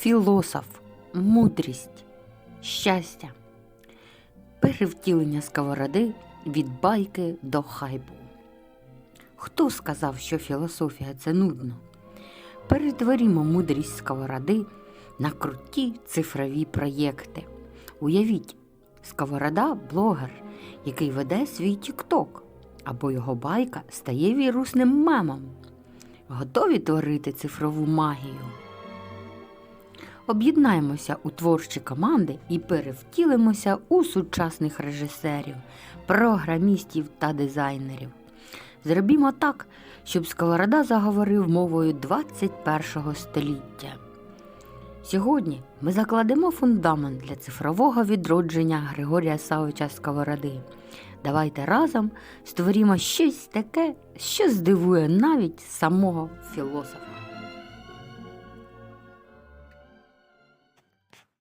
філософ, мудрість, щастя, перевтілення сковороди від байки до хайпу. Хто сказав, що філософія це нудно? Перетворімо мудрість сковороди на круті цифрові проєкти. Уявіть, сковорода блогер, який веде свій тікток, або його байка стає вірусним мемом. Готові творити цифрову магію? Об'єднаємося у творчі команди і перевтілимося у сучасних режисерів, програмістів та дизайнерів. Зробімо так, щоб Сковорода заговорив мовою 21 століття. Сьогодні ми закладемо фундамент для цифрового відродження Григорія Савича Сковороди. Давайте разом створімо щось таке, що здивує навіть самого філософа.